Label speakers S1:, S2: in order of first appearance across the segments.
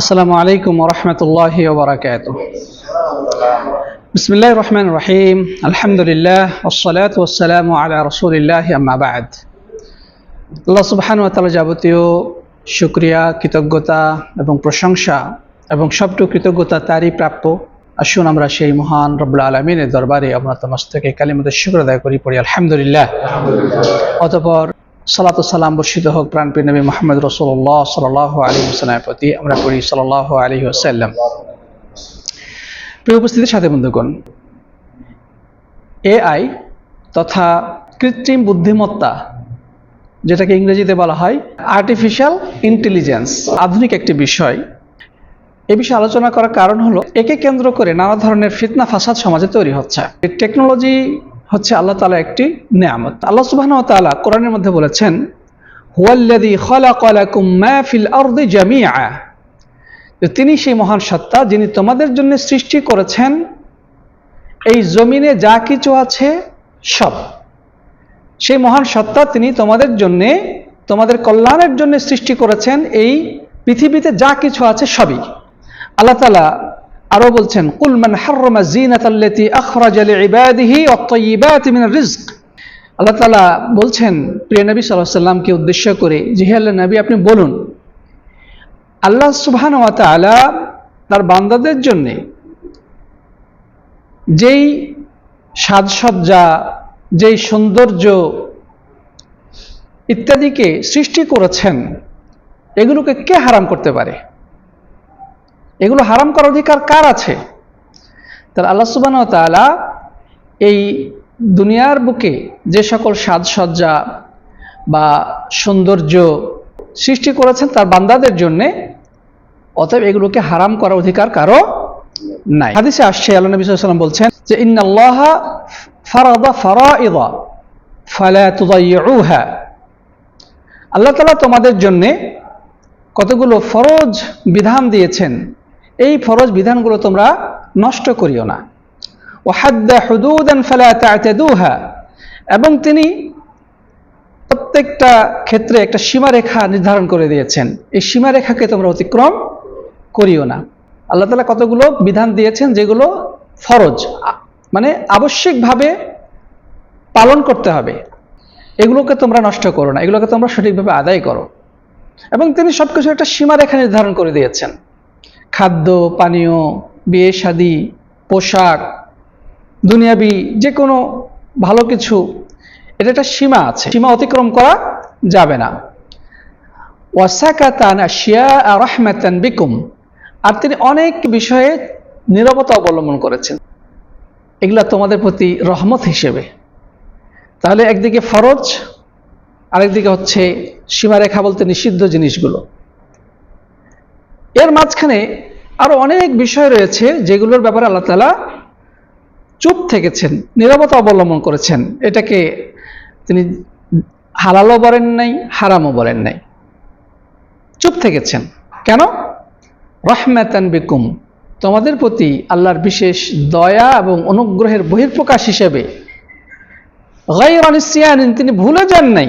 S1: আসসালামু আলাইকুম রহমতুল্লাহ ওবরাকাত বিসমিল্লাহ রহমান রহিম। আলহামদুলিল্লাহ ওসলাত ওসালাম আলা রসুলিল্লাহ আম্মাবাদ আল্লাহ সুবহান তালা যাবতীয় শুক্রিয়া, কৃতজ্ঞতা এবং প্রশংসা এবং সবটুকু কৃতজ্ঞতা তারই প্রাপ্য। আসুন আমরা সেই মহান রব্লা আলমিনের দরবারে আমরা তোমার থেকে কালিমাদের শুক্র আদায় করি, পড়ি আলহামদুলিল্লাহ। অতপর সালাত সালাম বর্ষিত হোক প্রাণপ্রিয় নবী মোহাম্মদ রসুল্লাহ সাল আলী হোসেনের প্রতি আমরা পড়ি সাল আলী ওসাল্লাম প্রিয় উপস্থিতির সাথে বন্ধুগণ, এআই তথা কৃত্রিম বুদ্ধিমত্তা, যেটাকে ইংরেজিতে বলা হয় আর্টিফিশিয়াল ইন্টেলিজেন্স আধুনিক একটি বিষয়। এ বিষয়ে আলোচনা করার কারণ হলো একে কেন্দ্র করে নানা ধরনের ফিতনা ফাসাদ সমাজে তৈরি হচ্ছে। টেকনোলজি হচ্ছে আল্লাহ তালা একটি নিয়ামত। আল্লাহ সুবাহ তাআলা কোরআনের মধ্যে বলেছেন, হুয়াল্লাযী খালাকা লাকুম মা ফিল আরদি জামিআ। যে তিনি সেই মহান সত্তা যিনি তোমাদের জন্য সৃষ্টি করেছেন, এই জমিনে যা কিছু আছে সব। সেই মহান সত্তা তিনি তোমাদের জন্য, তোমাদের কল্যাণের জন্য সৃষ্টি করেছেন, এই পৃথিবীতে যা কিছু আছে সবই। আল্লাহ তালা আরও বলছেন কুলমান হাররমা জিনাতাল্লাতি আখরাজা লিইবাদিহি ওয়াত-তাইয়্যিবাতি আল্লাহ তাআলা বলছেন, প্রিয় নবী সাল্লামকে উদ্দেশ্য করে, যে আল্লাহ নবী, আপনি বলুন। আল্লাহ সুবহানাহু তার বান্দাদের জন্য যেই সাজসজ্জা, যেই সৌন্দর্য ইত্যাদিকে সৃষ্টি করেছেন, এগুলোকে কে হারাম করতে পারে? এগুলো হারাম করার অধিকার কার আছে? তাহলে আল্লাহ তাআলা এই দুনিয়ার বুকে যে সকল সাজসজ্জা বা সৌন্দর্য সৃষ্টি করেছেন তার বান্দাদের জন্যে, অতএব এগুলোকে হারাম করার অধিকার কারও নাই। হাদিসে আসছে, আল্লাহ নবী ওয়াসাল্লাম বলছেন যে, ইন্নাল্লাহা ফারাদা ফারাইদা ফালা তুদাইয়ুহা আল্লাহ তালা তোমাদের জন্যে কতগুলো ফরজ বিধান দিয়েছেন। এই ফরজ বিধানগুলো তোমরা নষ্ট করিও না। ওয়াহাদ্দা হুদুদান ফালা তা'তাদুহা। এবং তিনি প্রত্যেকটা ক্ষেত্রে একটা সীমারেখা নির্ধারণ করে দিয়েছেন। এই সীমারেখাকে তোমরা অতিক্রম করিও না। আল্লাহ তালা কতগুলো বিধান দিয়েছেন যেগুলো ফরজ মানে আবশ্যিকভাবে পালন করতে হবে। এগুলোকে তোমরা নষ্ট করো না। এগুলোকে তোমরা সঠিকভাবে আদায় করো। এবং তিনি সবকিছু একটা সীমারেখা নির্ধারণ করে দিয়েছেন। খাদ্য, পানীয়, বিয়ে শাদী, পোশাক, দুনিয়াবি যে কোনো ভালো কিছু, এটা একটা সীমা আছে। সীমা অতিক্রম করা যাবে না। ওয়াসাকাতান বিকুম। আর তিনি অনেক বিষয়ে নীরবতা অবলম্বন করেছেন। এগুলা তোমাদের প্রতি রহমত হিসেবে। তাহলে একদিকে ফরজ, আরেকদিকে হচ্ছে সীমারেখা বলতে নিষিদ্ধ জিনিসগুলো। এর মাঝখানে আরও অনেক বিষয় রয়েছে যেগুলোর ব্যাপারে আল্লাহ তালা চুপ থেকেছেন, নীরবতা অবলম্বন করেছেন। এটাকে তিনি হালালও বলেন নাই, হারামও বলেন নাই। চুপ থেকেছেন। কেন? রহমাতান বিকুম। তোমাদের প্রতি আল্লাহর বিশেষ দয়া এবং অনুগ্রহের বহির্প্রকাশ হিসেবে তিনি ভুলে যান নাই।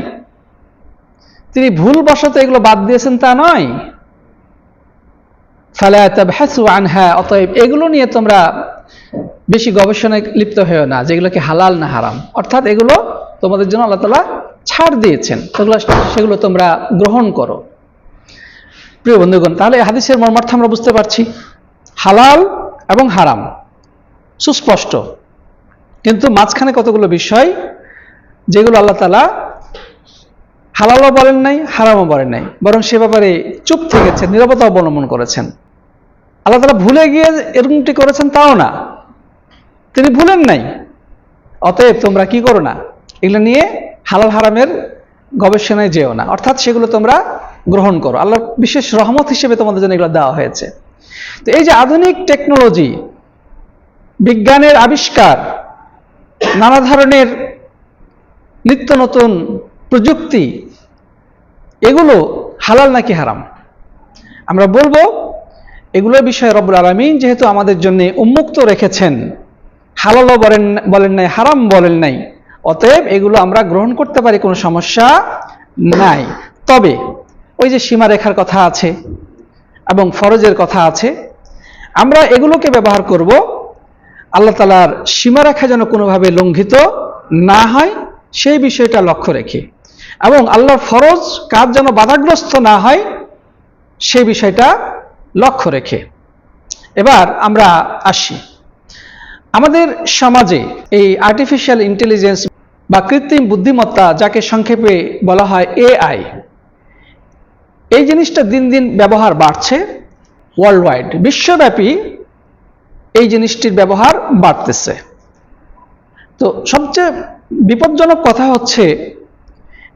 S1: তিনি ভুলবশত এগুলো বাদ দিয়েছেন তা নয়। অতএব এগুলো নিয়ে তোমরা বেশি গবেষণায় লিপ্ত হয়েও না যেগুলোকে হালাল না হারাম। অর্থাৎ এগুলো তোমাদের জন্য আল্লাহ তালা ছাড় দিয়েছেন, সেগুলো সেগুলো তোমরা গ্রহণ করো। প্রিয় বন্ধুগণ, তাহলে হাদিসের মর্মার্থ আমরা বুঝতে পারছি, হালাল এবং হারাম, সুস্পষ্ট। কিন্তু মাঝখানে কতগুলো বিষয়, যেগুলো আল্লাহ তালা হালালও বলেন নাই, হারামও বলেন নাই, বরং সে ব্যাপারে চুপ থেকেছেন, নিরাপত্তা অবলম্বন করেছেন। আল্লাহ তালা ভুলে গিয়ে এরকমটি করেছেন তাও না। তিনি ভুলেন নাই। অতএব তোমরা কি করো না? এগুলো নিয়ে হালাল হারামের গবেষণায় যেও না। অর্থাৎ সেগুলো তোমরা গ্রহণ করো। আল্লাহর বিশেষ রহমত হিসেবে তোমাদের জন্য এগুলো দেওয়া হয়েছে। তো এই যে আধুনিক টেকনোলজি, বিজ্ঞানের আবিষ্কার, নানা ধরনের নিত্য নতুন প্রযুক্তি, এগুলো হালাল নাকি হারাম? আমরা বলব এগুলোর বিষয়ে রব্বুল আলমিন যেহেতু আমাদের জন্য উন্মুক্ত রেখেছেন, হালালও বলেন বলেন নাই, হারাম বলেন নাই, অতএব এগুলো আমরা গ্রহণ করতে পারি, কোনো সমস্যা নাই। তবে ওই যে সীমারেখার কথা আছে এবং ফরজের কথা আছে, আমরা এগুলোকে ব্যবহার করব, আল্লাহ তালার সীমারেখা যেন কোনোভাবে লঙ্ঘিত না হয়, সেই বিষয়টা লক্ষ্য রেখে। এবং আল্লাহর ফরজ কাজ যেন বাধাগ্রস্ত না হয়, সেই বিষয়টা লক্ষ্য রেখে। এবার আমরা আসি। আমাদের সমাজে এই আর্টিফিশিয়াল ইন্টেলিজেন্স বা কৃত্রিম বুদ্ধিমত্তা যাকে সংক্ষেপে বলা হয় এআই এই জিনিসটা দিন দিন ব্যবহার বাড়ছে ওয়ার্ল্ড ওয়াইড বিশ্বব্যাপী এই জিনিসটির ব্যবহার বাড়তেছে। তো সবচেয়ে বিপজ্জনক কথা হচ্ছে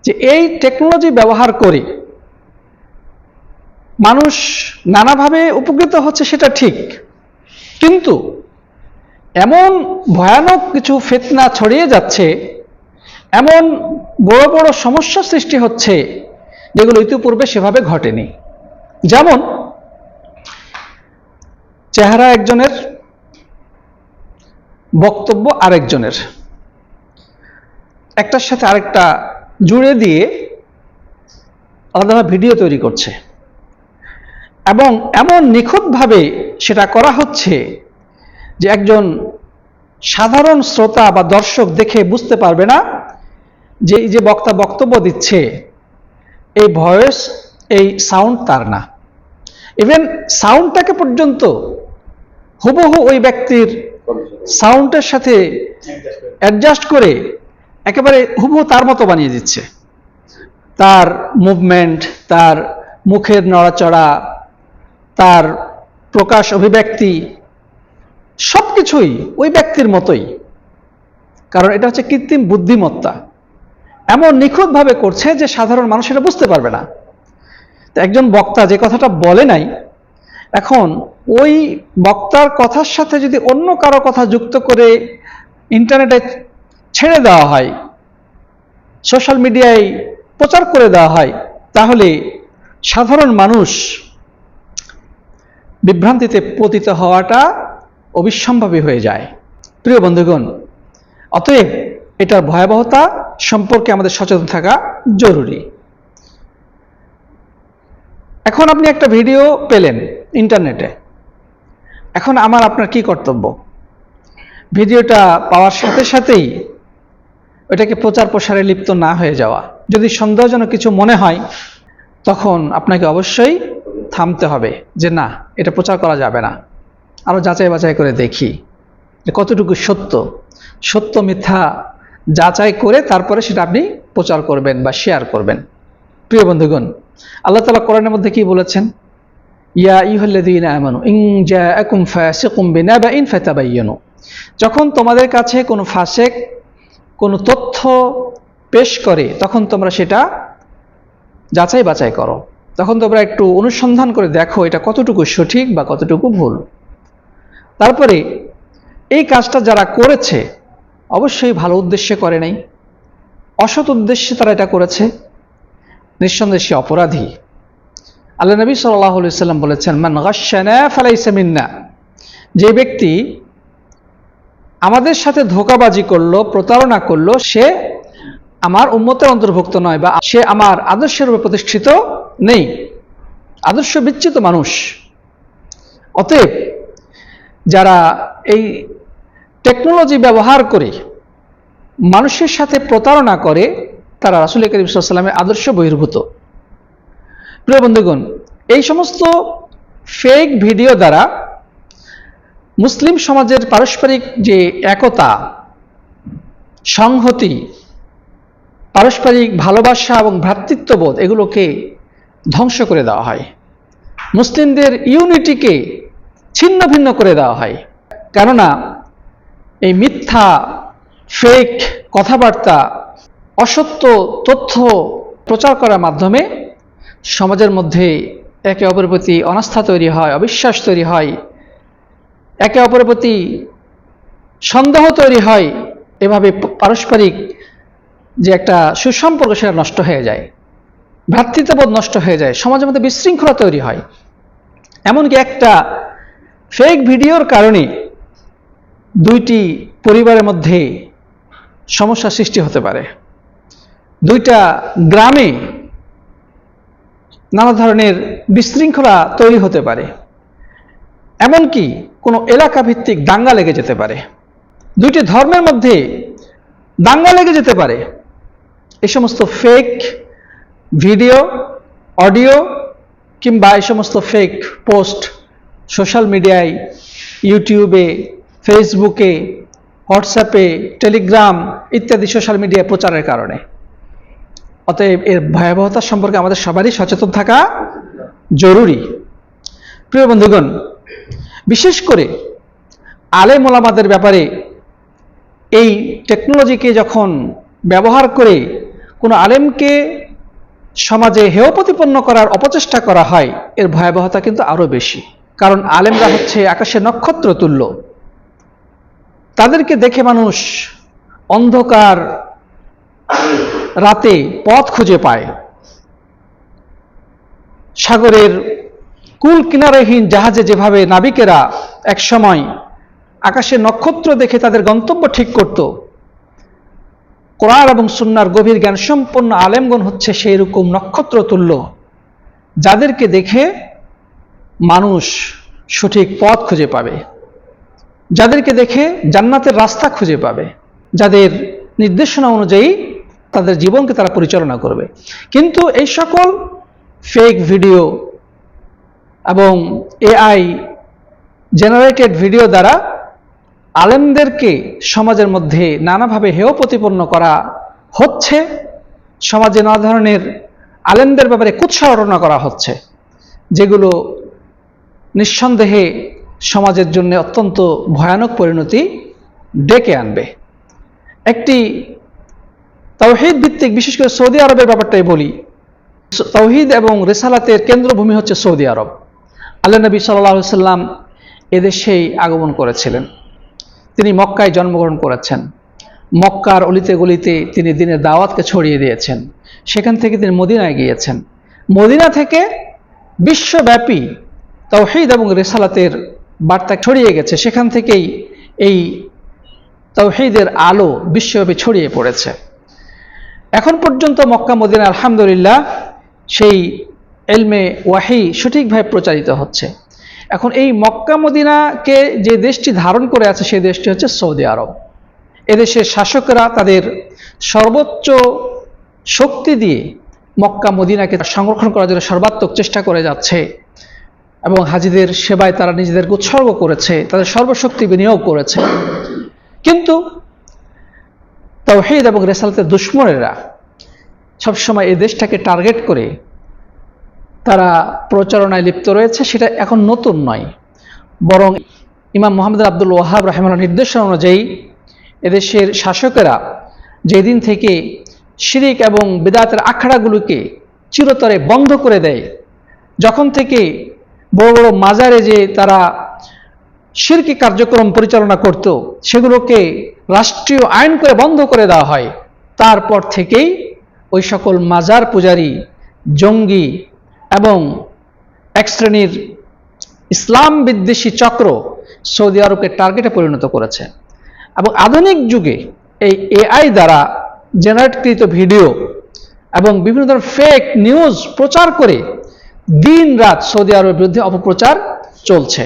S1: যে এই টেকনোলজি ব্যবহার করে মানুষ নানাভাবে উপকৃত হচ্ছে, সেটা ঠিক। কিন্তু এমন ভয়ানক কিছু ফেতনা ছড়িয়ে যাচ্ছে, এমন বড় বড় সমস্যা সৃষ্টি হচ্ছে, যেগুলো ইতিপূর্বে সেভাবে ঘটেনি। যেমন, চেহারা একজনের, বক্তব্য আরেকজনের। একটার সাথে আরেকটা জুড়ে দিয়ে আলাদা ভিডিও তৈরি করছে। এবং এমন নিখুঁতভাবে সেটা করা হচ্ছে যে একজন সাধারণ শ্রোতা বা দর্শক দেখে বুঝতে পারবে না যে এই যে বক্তা বক্তব্য দিচ্ছে, এই ভয়েস, এই সাউন্ড তার না। ইভেন সাউন্ডটাকে পর্যন্ত হুবহু ওই ব্যক্তির সাউন্ডের সাথে অ্যাডজাস্ট করে একেবারে হুবহু তার মতো বানিয়ে দিচ্ছে। তার মুভমেন্ট তার মুখের নড়াচড়া তার প্রকাশ অভিব্যক্তি সব কিছুই ওই ব্যক্তির মতোই। কারণ এটা হচ্ছে কৃত্রিম বুদ্ধিমত্তা। এমন নিখুঁতভাবে করছে যে সাধারণ মানুষ এটা বুঝতে পারবে না। তো একজন বক্তা যে কথাটা বলে নাই, এখন ওই বক্তার কথার সাথে যদি অন্য কারও কথা যুক্ত করে ইন্টারনেটে ছেড়ে দেওয়া হয়, সোশ্যাল মিডিয়ায় প্রচার করে দেওয়া হয়, তাহলে সাধারণ মানুষ বিভ্রান্তিতে পতিত হওয়াটা অবিসম্ভাবী হয়ে যায়। প্রিয় বন্ধুগণ, অতএব এটার ভয়াবহতা সম্পর্কে আমাদের সচেতন থাকা জরুরি। এখন আপনি একটা ভিডিও পেলেন ইন্টারনেটে। এখন আমার আপনার কি কর্তব্য? ভিডিওটা পাওয়ার সাথে সাথেই ওটাকে প্রচার প্রসারে লিপ্ত না হয়ে যাওয়া। যদি সন্দেহজনক কিছু মনে হয়, তখন আপনাকে অবশ্যই থামতে হবে যে না, এটা প্রচার করা যাবে না। আরও যাচাই বাছাই করে দেখি যে কতটুকু সত্য। সত্য, মিথ্যা যাচাই করে তারপরে সেটা আপনি প্রচার করবেন বা শেয়ার করবেন। প্রিয় বন্ধুগণ, আল্লাহ তালা কোরআনের মধ্যে কি বলেছেন? ইয়া বিনাবাইন ফাতাবায়ানু যখন তোমাদের কাছে কোনো ফাসেক, কোনো তথ্য পেশ করে, তখন তোমরা সেটা যাচাই বাছাই করো। তখন তোমরা একটু অনুসন্ধান করে দেখো এটা কতটুকু সঠিক বা কতটুকু ভুল। তারপরে এই কাজটা যারা করেছে, অবশ্যই ভালো উদ্দেশ্যে করে নাই। অসৎ উদ্দেশ্যে তারা এটা করেছে। নিঃসন্দেহে সে অপরাধী। আল্লাহ নবী সাল্লাহ সাল্লাম বলেছেন, মান গাশানা ফালাইসা মিন্না। যে ব্যক্তি আমাদের সাথে ধোকাবাজি করল, প্রতারণা করল, সে আমার উন্মতের অন্তর্ভুক্ত নয় বা সে আমার আদর্শের উপর প্রতিষ্ঠিত নেই। আদর্শ বিচ্ছিত মানুষ। অতএব যারা এই টেকনোলজি ব্যবহার করে মানুষের সাথে প্রতারণা করে, তারা রাসুল করিম সাল্লামের আদর্শ বহির্ভূত। প্রিয় বন্ধুগণ, এই সমস্ত ফেক ভিডিও দ্বারা মুসলিম সমাজের পারস্পরিক যে একতা, সংহতি, পারস্পরিক ভালোবাসা এবং ভ্রাতৃত্ববোধ, এগুলোকে ধ্বংস করে দেওয়া হয়। মুসলিমদের ইউনিটিকে ছিন্ন ভিন্ন করে দেওয়া হয়। কেননা এই মিথ্যা ফেক কথাবার্তা, অসত্য তথ্য প্রচার করার মাধ্যমে সমাজের মধ্যে একে অপরের প্রতি অনাস্থা তৈরি হয়, অবিশ্বাস তৈরি হয়, একে অপরের প্রতি সন্দেহ তৈরি হয়। এভাবে পারস্পরিক যে একটা সুসম্পর্ক সেটা নষ্ট হয়ে যায়। ভ্রাতৃত্ববোধ নষ্ট হয়ে যায়, সমাজের মধ্যে বিশৃঙ্খলা তৈরি হয়। এমনকি একটা ফেক ভিডিওর কারণে দুইটি পরিবারের মধ্যে সমস্যা সৃষ্টি হতে পারে। দুইটা গ্রামে নানা ধরনের বিশৃঙ্খলা তৈরি হতে পারে। এমনকি কোনো এলাকা ভিত্তিক দাঙ্গা লেগে যেতে পারে। দুইটি ধর্মের মধ্যে দাঙ্গা লেগে যেতে পারে। এ সমস্ত ফেক ভিডিও, অডিও কিংবা এই সমস্ত ফেক পোস্ট সোশ্যাল মিডিয়ায় ইউটিউবে ফেসবুকে হোয়াটসঅ্যাপে টেলিগ্রাম ইত্যাদি সোশ্যাল মিডিয়ায় প্রচারের কারণে। অতএব এর ভয়াবহতা সম্পর্কে আমাদের সবারই সচেতন থাকা জরুরি। প্রিয় বন্ধুগণ, বিশেষ করে আলেম ওলামাদের ব্যাপারে এই টেকনোলজিকে যখন ব্যবহার করে কোনো আলেমকে সমাজে হেয় প্রতিপন্ন করার অপচেষ্টা করা হয়, এর ভয়াবহতা কিন্তু আরও বেশি। কারণ আলেমরা হচ্ছে আকাশে নক্ষত্র তুল্য। তাদেরকে দেখে মানুষ অন্ধকার রাতে পথ খুঁজে পায়। সাগরের কুল কিনারেহীন জাহাজে যেভাবে নাবিকেরা একসময় আকাশে নক্ষত্র দেখে তাদের গন্তব্য ঠিক করত কোরআন এবং সুন্নার গভীর জ্ঞান সম্পন্ন আলেমগণ হচ্ছে সেই রকম নক্ষত্র তুল্য, যাদেরকে দেখে মানুষ সঠিক পথ খুঁজে পাবে, যাদেরকে দেখে জান্নাতের রাস্তা খুঁজে পাবে, যাদের নির্দেশনা অনুযায়ী তাদের জীবনকে তারা পরিচালনা করবে। কিন্তু এই সকল ফেক ভিডিও এবং এআই জেনারেটেড ভিডিও দ্বারা আলেমদেরকে সমাজের মধ্যে নানাভাবে হেয় প্রতিপন্ন করা হচ্ছে, সমাজে নানা ধরনের আলেমদের ব্যাপারে কুৎসারণা করা হচ্ছে, যেগুলো নিঃসন্দেহে সমাজের জন্য অত্যন্ত ভয়ানক পরিণতি ডেকে আনবে। একটি তাওহিদ ভিত্তিক, বিশেষ করে সৌদি আরবের ব্যাপারটাই বলি, তাওহিদ এবং রেসালাতের কেন্দ্রভূমি হচ্ছে সৌদি আরব। আল্লাহ নবী সাল্লাহ সাল্লাম এদেশেই আগমন করেছিলেন। তিনি মক্কায় জন্মগ্রহণ করেছেন। মক্কার অলিতে গলিতে তিনি দিনের দাওয়াতকে ছড়িয়ে দিয়েছেন। সেখান থেকে তিনি মদিনায় গিয়েছেন। মদিনা থেকে বিশ্বব্যাপী তাওহিদ এবং রেসালাতের বার্তা ছড়িয়ে গেছে। সেখান থেকেই এই তাওহিদের আলো বিশ্বব্যাপী ছড়িয়ে পড়েছে। এখন পর্যন্ত মক্কা, মদিনা, আলহামদুলিল্লাহ সেই এলমে ওয়াহি সঠিকভাবে প্রচারিত হচ্ছে। এখন এই মক্কা মদিনাকে যে দেশটি ধারণ করে আছে সেই দেশটি হচ্ছে সৌদি আরব। এদেশের শাসকরা তাদের সর্বোচ্চ শক্তি দিয়ে মক্কা মদিনাকে সংরক্ষণ করার জন্য সর্বাত্মক চেষ্টা করে যাচ্ছে এবং হাজিদের সেবায় তারা নিজেদেরকে উৎসর্গ করেছে, তাদের সর্বশক্তি বিনিয়োগ করেছে। কিন্তু তাওহিদ এবং রেসালতের দুশ্মনেরা সবসময় এই দেশটাকে টার্গেট করে তারা প্রচারণায় লিপ্ত রয়েছে, সেটা এখন নতুন নয়। বরং ইমাম মোহাম্মদ আব্দুল ওয়াহাব রাহেমার নির্দেশনা অনুযায়ী এদেশের শাসকেরা যেদিন থেকে শিরিক এবং বেদাতের আখড়াগুলোকে চিরতরে বন্ধ করে দেয়, যখন থেকে বড় বড় মাজারে যে তারা শিরকি কার্যক্রম পরিচালনা করত, সেগুলোকে রাষ্ট্রীয় আইন করে বন্ধ করে দেওয়া হয়। তারপর থেকেই ওই সকল মাজার পূজারী, জঙ্গি এবং এক শ্রেণির ইসলাম বিদ্বেষী চক্র সৌদি আরবকে টার্গেটে পরিণত করেছে। এবং আধুনিক যুগে এই এআই দ্বারা জেনারেটকৃত ভিডিও এবং বিভিন্ন ধরনের ফেক নিউজ প্রচার করে দিন রাত সৌদি আরবের বিরুদ্ধে অপপ্রচার চলছে।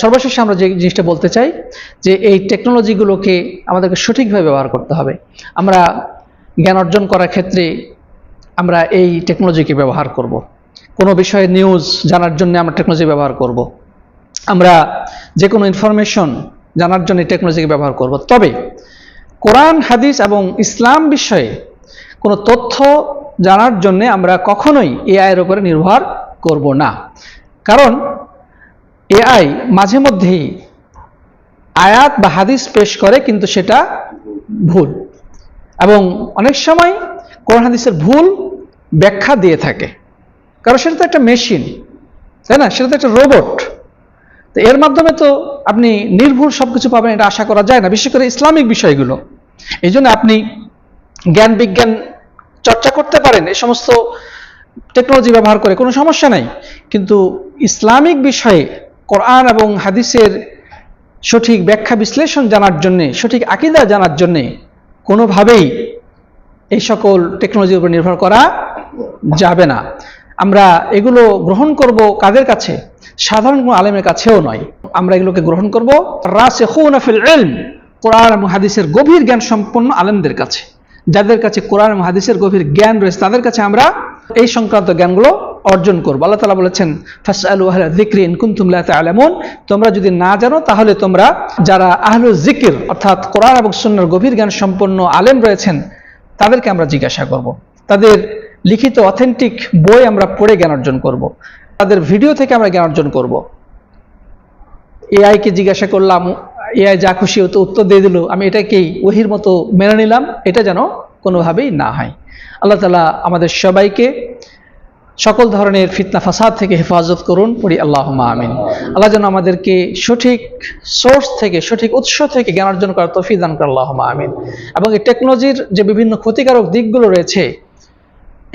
S1: সর্বশেষে আমরা যে জিনিসটা বলতে চাই, যে এই টেকনোলজিগুলোকে আমাদেরকে সঠিকভাবে ব্যবহার করতে হবে। আমরা জ্ঞান অর্জন করার ক্ষেত্রে আমরা এই টেকনোলজিকে ব্যবহার করব। কোনো বিষয়ে নিউজ জানার জন্য আমরা টেকনোলজি ব্যবহার করব। আমরা যে কোনো ইনফরমেশন জানার জন্য টেকনোলজিকে ব্যবহার করব। তবে কোরআন, হাদিস এবং ইসলাম বিষয়ে কোনো তথ্য জানার জন্য আমরা কখনোই এআইয়ের উপরে নির্ভর করব না কারণ এআই মাঝে মধ্যেই আয়াত বা হাদিস পেশ করে কিন্তু সেটা ভুল এবং অনেক সময় কোরআন, হাদিসের ভুল ব্যাখ্যা দিয়ে থাকে কারণ সেটা তো একটা মেশিন তাই না? সেটা তো একটা রোবট তো এর মাধ্যমে তো আপনি নির্ভুল সব কিছু পাবেন, এটা আশা করা যায় না, বিশেষ করে ইসলামিক বিষয়গুলো। এই জন্য আপনি জ্ঞান, বিজ্ঞান চর্চা করতে পারেন, এই সমস্ত টেকনোলজি ব্যবহার করে, কোনো সমস্যা নাই। কিন্তু ইসলামিক বিষয়ে কোরআন এবং হাদিসের সঠিক ব্যাখ্যা বিশ্লেষণ জানার জন্যে, সঠিক আকিদা জানার জন্যে কোনোভাবেই এই সকল টেকনোলজির উপর নির্ভর করা যাবে না। আমরা এগুলো গ্রহণ করব কাদের কাছে? সাধারণ কোনো আলেমের কাছেও নয়। আমরা এগুলোকে গ্রহণ করব রাসিখুনা ফিল ইলম, কোরআন এবং হাদিসের গভীর জ্ঞান সম্পন্ন আলেমদের কাছে। যাদের কাছে কোরআন এবং হাদিসের গভীর জ্ঞান রয়েছে, তাদের কাছে আমরা এই সংক্রান্ত জ্ঞানগুলো অর্জন করব। আল্লাহ তালা বলেছেন, ফাসআলু আহলা যিকরি ইন কুনতুম লা তা'লামুন তোমরা যদি না জানো, তাহলে তোমরা যারা আহলু জিকির অর্থাৎ কোরআন এবং সুন্নাহর গভীর জ্ঞান সম্পন্ন আলেম রয়েছেন, তাদেরকে আমরা জিজ্ঞাসা করব। তাদের লিখিত অথেন্টিক বই আমরা পড়ে জ্ঞান অর্জন করব। তাদের ভিডিও থেকে আমরা জ্ঞান অর্জন করব। এআইকে জিজ্ঞাসা করলাম এআই যা খুশি হতো উত্তর দিয়ে দিল আমি এটাকেই ওহির মতো মেনে নিলাম, এটা যেন কোনোভাবেই না হয় আল্লাহ তালা আমাদের সবাইকে সকল ধরনের ফিতনা ফাসাদ থেকে হেফাজত করুন, পড়ি আল্লাহ আমিন আল্লাহ যেন আমাদেরকে সঠিক সোর্স থেকে, সঠিক উৎস থেকে জ্ঞান অর্জন করার তফি দান করে আল্লাহ আমিন এবং এই টেকনোলজির যে বিভিন্ন ক্ষতিকারক দিকগুলো রয়েছে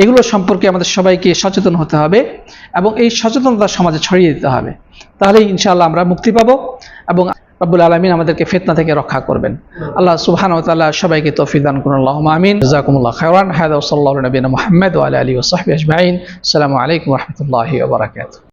S1: এগুলো সম্পর্কে আমাদের সবাইকে সচেতন হতে হবে এবং এই সচেতনতা সমাজে ছড়িয়ে দিতে হবে। তাহলেই ইনশাআল্লাহ আমরা মুক্তি পাবো এবং রব্বুল আলমিন আমাদেরকে ফেতনা থেকে রক্ষা করবেন। আল্লাহ সুবহান ও তাল্লাহ সবাইকে তৌফিক দান করুন। আমিন। জাকুমুল্লাহ খায়রান। হায়দ সাল্লাহ নবীন মোহাম্মদ আলী সাহবিহি আজমাইন। আসসালামু আলাইকুম রহমতুল্লাহ বারাকাতুহু।